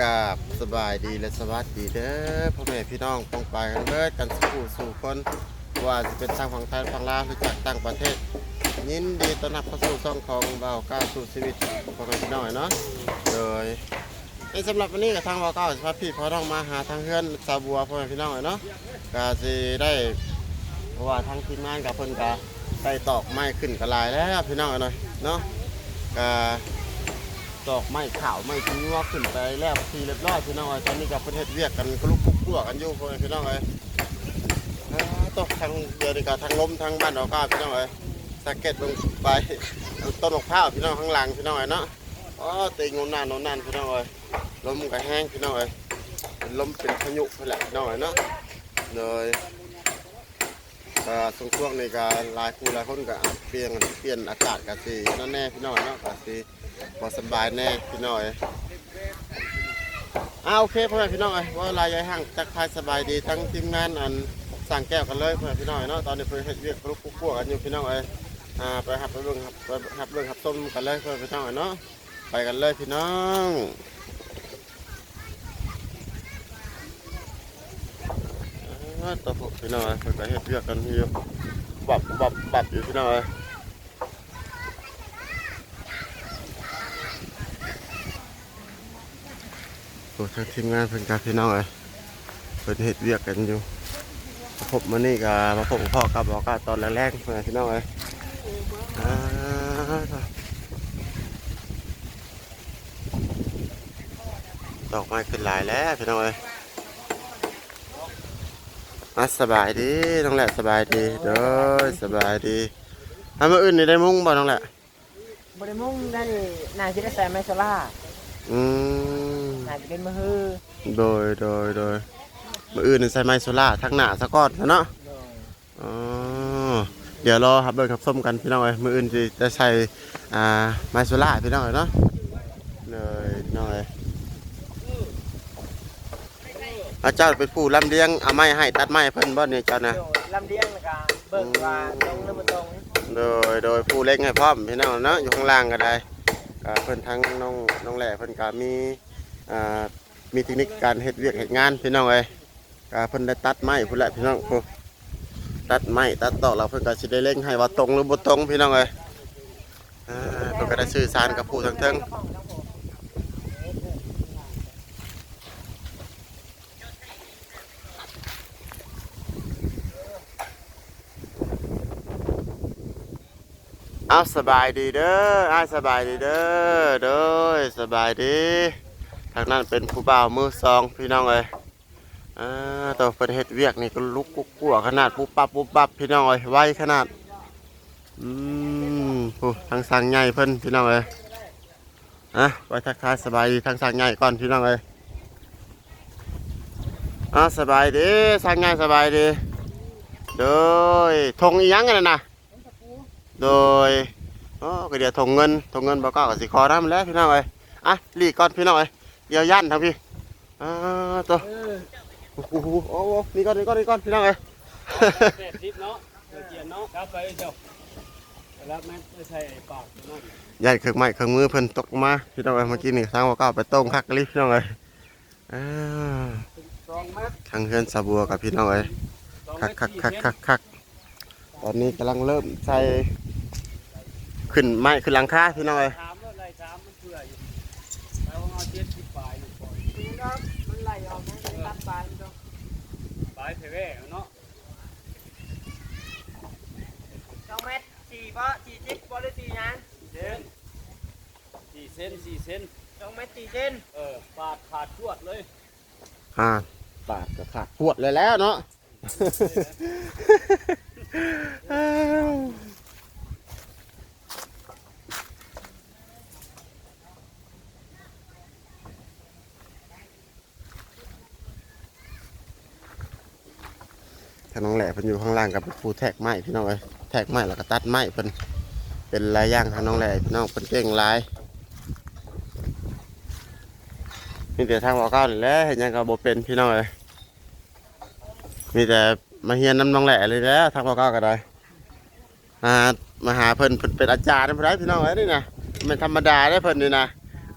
กราบสบายดีและสวัสดีเด้อพ่อแม่พี่น้องปองไปกันเบิดกันสู่สู่คนว่าจะเป็นทางฝั่งไทยฝั่งลาวหรือจากต่างประเทศ ยินดีต้อนรับเข้าสู่ช่องของเบาก้าวสู่ชีวิตพ่อแม่พี่น้องเนาะโดยในสำหรับวันนี้กับทางเบาก้าวสิพาพี่พ่อน้องมาหาทางเพื่อนสาบัวพ่อแม่พี่น้องเนาะก็สิได้ว่าทางทีมงานกับเพิ่นก็ไปตอกไม้ขึ้นกระลายแล้วพี่น้องเนาะเนาะก็ ตอกไม้ขาวไม้ทิ้ว่าขึ้นไปแล้วทีเรียบร้อยพี่น้องเอ้ยตอนนี้กับประเทศเวียกกันก็ลุกคุกพวกกันอยู่งพี่น้องเอ้ยตกทางเดือนนี้ก็ทางลมทางบ้านดอกก้าพี่น้องเอ้ยสะเก็ดลงไปต้นมะพร้าวพี่น้องข้างหลังพี่น้องเอ้ยเนาะอ๋อตีงนนานนนนานพี่น้องเอ้ยลมก็แห้งพี่น้องเอ้ยลมเป็นพายุไปแหละพี่น้องเอ้ยเนาะเลย ก็ช่วงช่วงนี้ก็หลายคู่ลายคนก็อาจเปลี่ยนเปลี่ยนอากาศก็สินั่นแน่พี่น้อยเนาะก็สิบอสบายแน่พี่น้อยอ้าโอเคพ่อแม่พี่น้องเอ้ยว่าลายยายห่างจักทายสบายดีทั้งทีมงานอันสั่งแก้วกันเลยพ่อแม่พี่น้อยเนาะตอนนี้เพิ่นเฮ็ดเวียกลุกพวกกันอยู่พี่น้องเอ้ยอ่าไปหับไปเบิ่งครับไปหับเบิ่องหับส้มกันเลยพ่อแม่พี่น้องเอ้ยเนาะไปกันเลยพี่น้องอ่า ตัวพวกพี่น้องเอ้ยเพิ่นก็เฮ็ดเวียกกันอยู่บับบับบับอยู่พี่น้องเอ้ยโอ้ทางทีมงานเพิ่นกับพี่น้องเอ้ยเพิ่นเฮ็ดเวียกกันอยู่พบมานี่ก็มาพบพ่อกับบอกก็ตอนแรกๆเพิ่นพี่น้องเอ้ยอ่าดอกไม้ขึ้นหลายแล้วพี่น้องเอ้ย อะสบายดีน้องแหละสบายดีเด้อสบายดีถ้ามื้ออื่นนี่ได้มุ้งบ่น้องแหละบริมุ่งได้นายจะได้ใส่ไมโซล่าอืมนายจะเป็นมือฮือโดยโดยโดยมื้ออื่นนี่ใส่ไม้โซล่าทั้งหน้าซะก่อนเนาะโดยอ๋อเดี๋ยวรอครับเบิร์ครับส้มกันพี่น้องเอ้ยมืออื่นจะจะใส่อ่าไมโซล่าพี่น้องเอ้ยเนาะเลยพี่น้องเอ้ย อาเจ้าเป็นผู้ลำเลียงเอาไม้ให้ตัดไม้ให้เพิ่นบ่เนี่ยเจ้านะโดยลำเลียงแล้วก็เบิกว่าตรงหรือบ่ตรงโดยโดยผู้เล็กให้พร้อมพี่น้องเนาะอยู่ข้างล่างก็ได้ก็เพิ่นทั้งน้องน้องแหล่เพิ่นก็มีอ่ามีเทคนิคการเฮ็ดเวียกเฮ็ดงานพี่น้องเอ้ยก็เพิ่นได้ตัดไม้พุ่นแหละพี่น้องผู้ตัดไม้ตัดตอกเราเพิ่นก็สิได้เล่งให้ว่าตรงหรือบ่ตรงพี่น้องเอ้ยอ่าเพิ่นก็ได้สื่อสารกับผู้ทั้งเทิง เอาสบายดีเด้ออ้ายสบายดีเด้อโดยสบายดีทางนั้นเป็นผู้บ่าวมือสองพี่น้องเอ้ยอ่าตัวเพิ่นเฮ็ดเวียกนี่ก็ลุกกุ๊กกัวขนาดปุ๊บปั๊บปุ๊บปั๊บพี่น้องเอ้ยไวขนาดอืมโอ้ทางสร้างใหญ่เพิ่นพี่น้องเอ้ยอะไวทักทายสบายดีทางสร้างใหญ่ก่อนพี่น้องเอ้ยอะสบายดีสร้างใหญ่สบายดีโดยธงอีหยังกันนะ โดยอ๋อก็เดี๋ยวธงเงินธงเงินบ่ก็ก็สิขอนํแล้วพี่น้องเอ้ยอะรีก่อนพี่น้องเอ้ยเดี๋ยวย่านทางพี่อ่าตัวเออโอ้โหโอ้โหนี่ก่อนนี่ก่อนนี่ก่อนพี่น้องเอ้ยแปดสิบเนาะเดี๋ยวเกียนเนาะครับไปเจ้ารับแม่ไม่ใช่ปากน้อยใหญ่เครื่องไม้เครื่องมือเพิ่นตกมาพี่น้องเอ้ยเมื่อกี้นี่ทางว่าก็เอาไปต้มคักกะลิพี่น้องเอ้ยอ่าสองเมตรทางเฮือนสาบัวกับพี่น้องเอ้ยสองคักเมคัตกรคักคักคักตอนนี้กำลังเริ่มใส่ ขึ้นไม้ขึ้นหลังคาพี่น้องเอ้ยถามว่าอะไรถามมันเพื่ออยู่แล้วเอาเจ็ดสิบปลายหนึ่งปอยมันไหลออกนะจะตัดปลายมันตรงปลายเผยแว่เนาะสองเมตรสี่บ่สี่สิบบ่หรือสี่หยังเซนสี่เซนสี่เซนสองเมตรสี่เซนเออปาดขาดชวดเลยอ่าปาดก็ขาดปวดเลยแล้วเนาะ อ้าวถ้าน้องแหล่เพิ่นอยู่ข้างล่างกับผู้แทกไม้พี่น้องเอ้ยแทกไม้แล้วก็ตัดไม้เพิ่นเป็นลายย่างทางน้องแหล่พี่น้องเพิ่นเก่งลายมีแต่ทางว่าก้าวนี่แหละเห็นยังก็บ่เป็นพี่น้องเอ้ยมีแต่มาเฮียนน้ำน้องแหล่เลยแล้วทางว่าก้าวก็ได้มามาหาเพิ่นเพิ่นเป็นอาจารย์เพิ่นได้พี่น้องเอ้ยนี่นะไม่ธรรมดาได้เพิ่นนี่นะ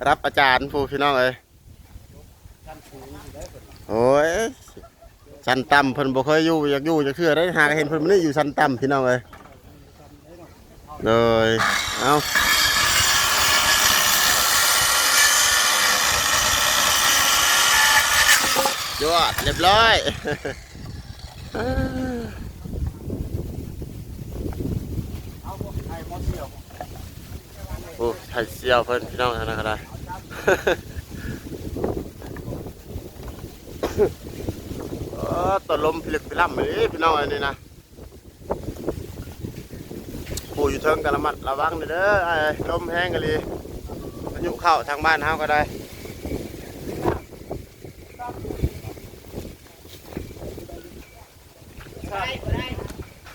รับอาจารย์ผู้พี่น้องเอ้ยโอ้ย ชั้นต่ำเพิ่นบ่เคยอยู่อยากอยู่จักเทื่อได้หากเห็นเพิ่นมื้อนี้อยู่ชั้นต่ำพี่น้องเอ้ยเลยเอายอดเรียบร้อยเอาพวกไอ้มอสเดียวโอ้ไทยเสียวเพิ่นพี่น้องนะก็ได้ เออตวลมพิลึกพิล่ำเลยพี่น้องอันนี้นะผู้อยู่เทิงกระมัดระวังหน่อยเด้อไอ้ลมแห้งกันเลยพายุเข้าทางบ้านเฮาก็ได้ได้บ่ได้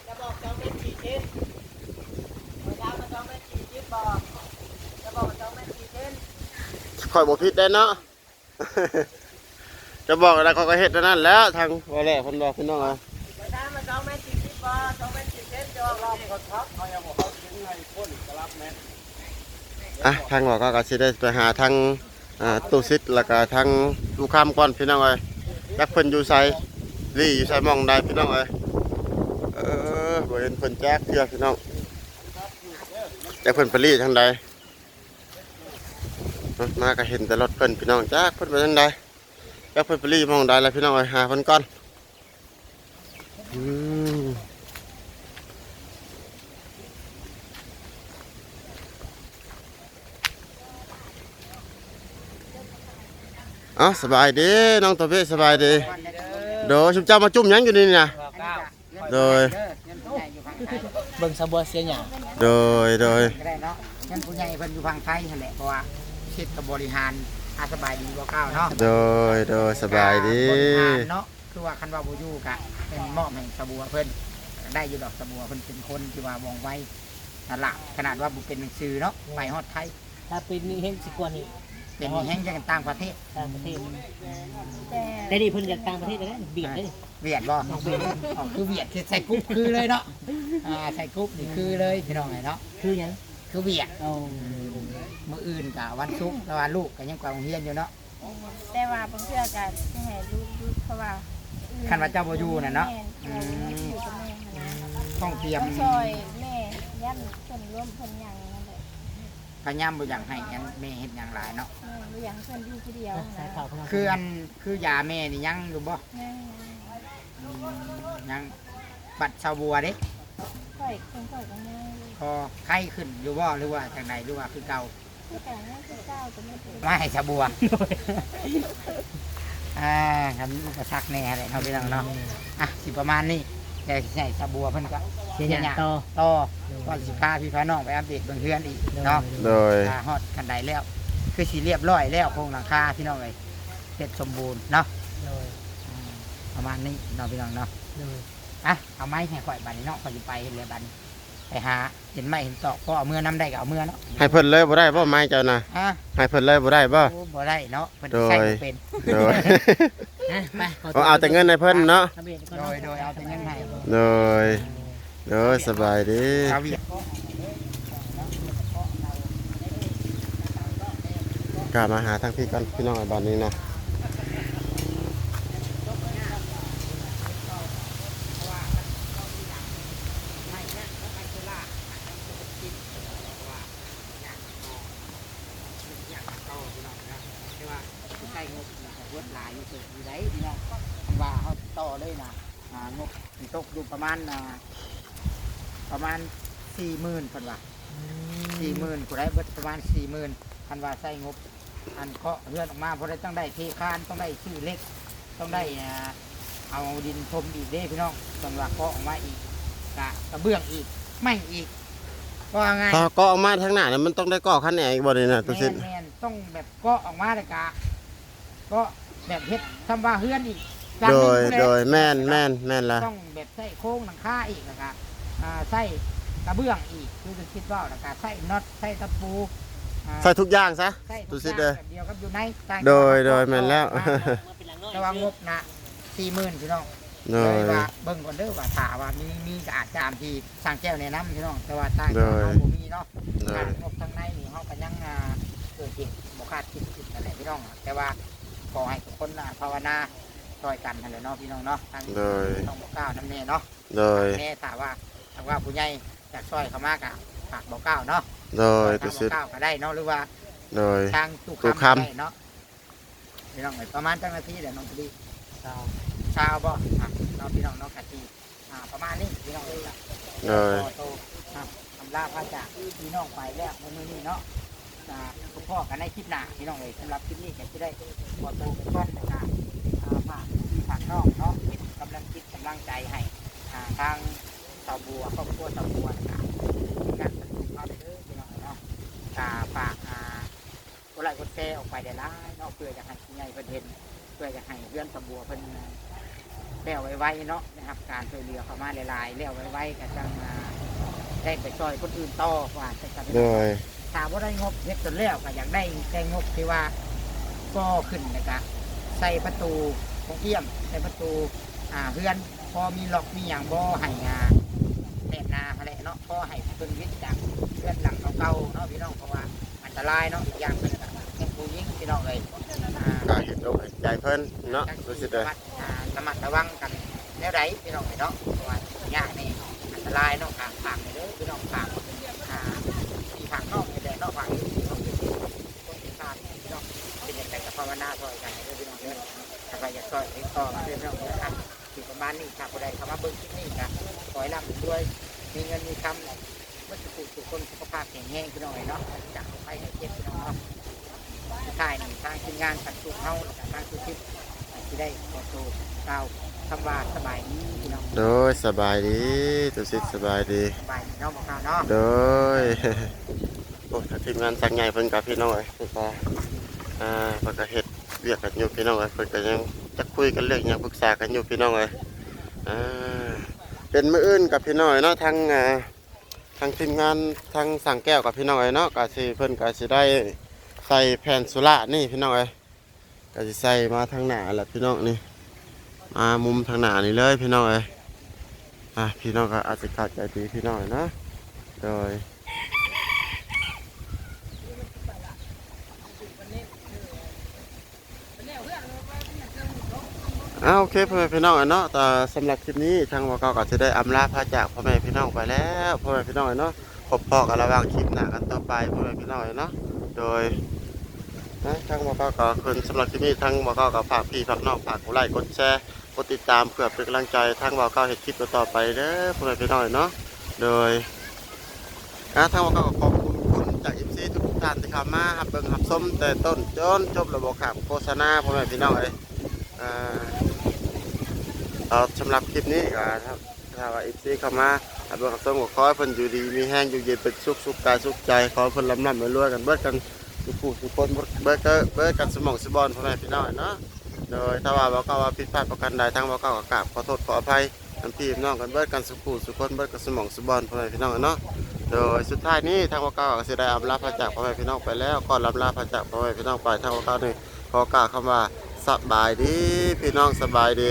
จะบอกสองเมตรสี่สิบเวลามาสองเมตรสี่สิบบอกจะบอกสองเมตรสี่สิบข่อยบ่ผิดได้เนาะ จะบอกอะไรเขาก็เฮ็ดนั้นแล้วทางว่าแหละเพิ่นบอกพี่น้องอะเวลามาสองเมตรสี่สิบบอกสองเมตรสี่สิบจะบอเราก็ทักเขายังบอกเขาถึงไงพ่นกระลับแม่อะทางบอกก็สิได้ไปหาทางตู้ซิดแล้วก็ทางลูกค้ามก่อนพี่น้องเอ้ยจักเพิ่นอยู่ไสลี่อยู่ไสหมองใดพี่น้องเอ้ยเออบ่เห็นเพิ่นแจ๊กเทื่อพี่น้องจักเพิ่นไปลี่ทางใดมาก็เห็นแต่รถเพิ่นพี่น้องจักเพิ่นไปทางใด จักเพิ่นไปลี่หมองใดแล้วพี่น้องเอ้ยหาเพิ่นก่อนอืมเอ้าสบายดีน้องตัวเบ้สบายดีโดยชุมเจ้ามาจุ่มหยังอยู่นี่นะโดยเบิ่งสะบัวเสียหยังโดยโดยก็ได้เนาะงั้นผู้ใหญ่เพิ่นอยู่ฝั่งไทยนั่นแหละเพราะว่าคิดกับบริหาร อาสบายดีบ่เก้าเนาะโดยโดยสบายดีบริหารเนาะคือว่าคันว่าบ่อยู่กะเป็นมอบให้สะบัวเพิ่นได้อยู่ดอกสะบัวเพิ่นเป็นคนที่ว่ามองไว้นั่นล่ะขนาดว่าบ่เป็นหนังสือเนาะไปฮอดไทย ถ้าเป็นนี่เฮงสิกว่านี่เป็นแห่งจังต่างประเทศต่างประเทศแต่นี่เพิ่นจากต่างประเทศไปแล้วเบียดเลยเวียดบ่ออกคือเวียดคือใส่กรุ๊ปคือเลยเนาะอ่าใส่กรุ๊ปนี่คือเลยพี่น้องไงเนาะคือหยัง คือเวียดเอามื้ออื่นกะวันศุกร์แต่ว่าลูกก็ยังกว่าโรงเรียนอยู่เนาะ แต่ว่าบางเทื่อก็สิให้ลูกอยู่เพราะว่าคันว่าเจ้าบ่อยู่น่ะเนาะแม่อือยู่มกับแม่หั้นนะต้องเตรียมต้องซอยแม่ยันเพิ่นร่วมเพิ่นหยังนั่นแหละพยายามบ่อยากให้อันแม่เฮ็ดหยังหลายเนาะ แม่บ่อยากให้เพิ่นอยู่ผู้เดียวสายนะข่าวเข้ามาคืออันคือยาแม่นี่ยังอยู่บ่แม่อืมยังบัดชาวบัวเด้ค่อยคงค่อยกันง่าย พอไข้ขึ้นอยู่บ่หรือว่าจังไดหรือว่าคือเก่าคือแต่ง่ายคือเก้าก็ไม่ถึงมาให้ชาวบัวอ่าครับอุปสรรคแน่แหละเนาะพี่น้องเนาะอะสิประมาณนี้แต่สิให้ชาวบัวเพิ่นก็เสียหยังต่อ ต่อก่อนสิพาพี่พาน้องไปอัปเดตเบิ่งเฮือนอีกเนาะ โดย อ่าฮอดกันไดแล้ว คือสีเรียบร้อยแล้วโครงหลังคาพี่น้องเลยเสร็จสมบูรณ์เนาะเลยอ่าประมาณนี้เนาะพี่น้องเนาะเลยอะเอาไม้ให้ข่อยบัดนเนาะข่อยจะไปเห็นเลยบัดน ไปหาเห็นไม้เห็นตอกก็เอาเมื่อน้ำได้ก็เอาเมื่อเนาะให้เพิ่นเลยบ่ได้บ่ไม้เจ้าน่ะฮะให้เพิ่นเลยบ่ได้บ่ โอ้บ่ได้เนาะเพิ่นโดยใช้บ่เป็นโดยนะไปเอาเอาแต่เงินให้เพิ่นเนาะทะเบียนก่อนโดเนาะยโดยเอาแต่เงินให้โดยโดยสบายดีชาวเวียดกลับมาหาทางพี่ก่อนพี่น้องไอ้บ้านนี้นะ ใช้งบเวิร์ดหลายอยู่ เกิดอยู่ได้พี่น้องคำว่าเขาต่อเลยนะอ่างบตกอยู่ประมาณอ่าประมาณสี่หมื่นพันว่าสี่หมื่นกูได้เบิดประมาณสี่หมื่นพันว่าใส่งบอันเคาะเลื่อนออกมาเพราะได้ต้องได้เทคานต้องได้ชื่อเล็ก ต้องได้อ่าเอาดินทมอีกเด้พี่น้องต้องว่าเคาะออกมาอีกกะกระเบื้องอีกไม่อีกว่าไงถ้าก็ออกมาทางหน้าน่ะมันต้องได้ก่อคันแหนอีกบ่นี่น่ะตัวแมสินแมนต้องแบบเก็ออกมาเลยกะก็ แบบเฮ็ดทำว่าเฮือนอีกหลังโดหนึ่งยผู้ใโดยแม่นแม่นแม่นละต้องแบบใส่โค้งหลังคาอีกนะครับอ่าใส่กระเบื้องอีกคือจะคิดว่าแล้วก็ใส่น็อตใส่ตะปูอ่าใส่ทุกอย่างซะใช่ดูทุกสิอย่างเด้อแบบเดียวกับอยู่ในต่างโดยโดยแม่นแล้วมาเป็นหลังน้อยระวังงบนะสี่หมื่นพี่น้อง โดเลยย ว่าเบิ่งก่อนเด้อว่าถาว่ามีมีก็อาจจะตามที่สั่งแก้วแนะนำพี่น้องแต่ว่าต่างโดจากยเขาบ่มีเนาะโดกายรงบทางในนี่เขาก็ยังอ่าเกิดเหตุบ่คาดคิดคิดนั่นแหละพี่น้องแต่ว่า ขอให้ทุกคนน่ะภาวนาช่วยกันนั่นแหละเนาะพี่น้องเนาะทางโดย ต้องบอกกล่าวน้ำแน่เนาะโดย แน่ถ้าว่าถ้าว่าผู้ใหญ่อยากช่วยเขามากอะฝากบอกกล่าวเนาะโดยทาตุงบสิอกกล่าวก็ได้เนาะหรือว่าโดย ทางตู้ตู้คำ คำก็ได้เนาะพี่น้องเอ้ยประมาณจังนาทีเดี๋ยวน้องพอดีเจ้าเช้าบ่อะน้องพี่น้องเน้องกะทีอ่าประมาณนี้พี่น้องเอ้ยล่ะ โดย พอโตอะทำลาพระจากพี่น้องไปแล้วในมือนี้เนาะ อ่าคุณพ่อกันในคลิปหน้าพี่น้องเลยสำหรับคลิปนี้ก็จะได้พอตเป็นก้อนนะครับอ่าฝากพี่ฝากน้องเนาะเป็นกำลังคิดกำลังใจให้อ่าทางเต่าบัวครอบครัวเต่าบัวนะครับงานสนุกเอาไปเด้อพี่น้องเนาะอ่าฝากอ่ากดไลค์กดแชร์ออกไปได้หลายเนาะเพื่อจะให้ผู้ใหญ่เพิ่นเห็นเพื่อจะให้เพื่อนเต่าบัวเพิ่นแล้วไว้ๆเนาะนะครับการช่วยเหลือเข้ามาหลายๆแล้วไว้ๆก็จังอ่าได้ไปช่วยคนอื่นต่อว่าจะกันโดย ถามว่าได้งบเฮ็ดจนแล้วก็อยากได้ได้งบที่ว่าก็ขึ้นนะครับใส่ประตูของเทียมใส่ประตูอ่าเพื่อน พอมีล็อกมีอย่างบ่ให้งาแน่นหนาอะไรเนาะพอให้เพิ่นวิทย์จากเพื่อนหลังเก่าๆเนาะพี่น้องเพราะว่าอันตรายเนาะอีกอย่างเป็นก็แค่ผู้ยิงพี่น้องเลยอ่าก็เห็นอกเห็นใจเพิ่นเนาะจังตุสิสิเด้ออ่าระมัดระวังกันแนวใดพี่น้องเนาะเพราะว่าอย่างนี้อันตรายเนาะฝากฝากไปเด้อพี่น้องฝากอ่ามีฝากนอก ถ้าใครอยากซอยติดต่อมาเด้อพี่องเด้ออะที่ประมาณนี้ถ้าผู้ใดเข้ามาเบิ่งคลิปนี้ก็ขอให้ร่ำด้วย มีเงินมีคำเมื่อสุขสุขคนสุขภาพแข็งแรงพี่น้องเนาะจากไปให้เจ็บพี่น้องเนาะสุดท้ายนี่ทางทีมงานขัดสุขเฮาและทางสุขทิพย์ที่ได้ขอโทษกล่าวคำว่าสบายดีพี่น้องโดยสบายดีตุสิทธิ์สบายดี สบายดีเนาะบอกกล่าเนาะโดย โอ้ถ้าทีมงานสักใหญ่เพิ่นกับพี่น้องเอ้ยเพิ่นก็อ่าเพิ่นก็เฮ็ดเวียกกันอยู่พี่น้องเอ้ยเพิ่นก็ยัง จะคุยกันเรื่องหยังปรึกษากันอยู่พี่น้องเอ้ยเป็นมืออื่นกับพี่น้อยเนาะทางทางทีมงานทางสั่งแก้วกับพี่น้องเอ้ยเนาะก็สิเพิ่นก็สิได้ใส่แผ่นสุรานี่พี่น้องเอ้ยก็สิใส่มาทางหน้าแหละพี่น้องนี่มามุมทางหน้านี่เลยพี่น้องเอ้ยอะพี่น้องก็อาจจะข้าใจดีพี่น้อยนะโดย อาโอเคพ่อแม่พี่น้องอะเนาะแต่สำหรับคลิปนี้ทางวกก็จะได้อำลาพาจากพ่อแม่พี่น้องไปแล้วพ่อแม่พี่น้องอะเนาะพบพอกันระหว่างคลิปหน้ากันต่อไปพ่อแม่พี่น้องอะเนาะโดยนะทางวกก็คืนสำหรับคลิปนี้ทางวกก็ฝากพี่ฝากน้องฝากกดไลค์กดแชร์กดติดตามเพื่อเป็นกำลังใจทางวกเห็นคลิปต่อไปเด้อพ่อแม่พี่น้องอะเนาะโดยนะทางวกก็ขอบคุณคนจากอิฟซีทุกท่านที่เข้ามาหับเบิ่งหับส้มแต่ต้นจนจบระบบขับโฆษณาพ่อแม่พี่น้องเอ้ยอ่า เอาสำหรับคลิปนี้ก็ครับถ้าว่าอีซีเข้ามาอาเบิ่งกับส้มก็ขอให้เพิ่นอยู่ดีมีแห้งอยู่เย็นเป็นสุขสุขกายสุขใจขอให้เพิ่นลำลำรวยกันเบิดกันทุกผู้ทุกคนเบิดกิดเบิดกันสมองสบอนพ่อแม่พี่น้องเนาะโดยถ้าว่าบ่ก็ว่าผิดพลาดประการใดทั้งบ่ก็ก็กราบขอโทษขออภัยน้ำพี่น้องกันเบิดกันสุขภูสุขคนเบิดกันสมองสบอนพ่อแม่พี่น้องเนาะโดยสุดท้ายนี้ทางบ่ก็ก็สิได้อำลาพระจากพ่อแม่พี่น้องไปแล้วก็ลำลาพระจากพ่อแม่พี่น้องไปทางบ่ก็นี่ขอกล่าวคำว่าสบายดีพี่น้องสบายดี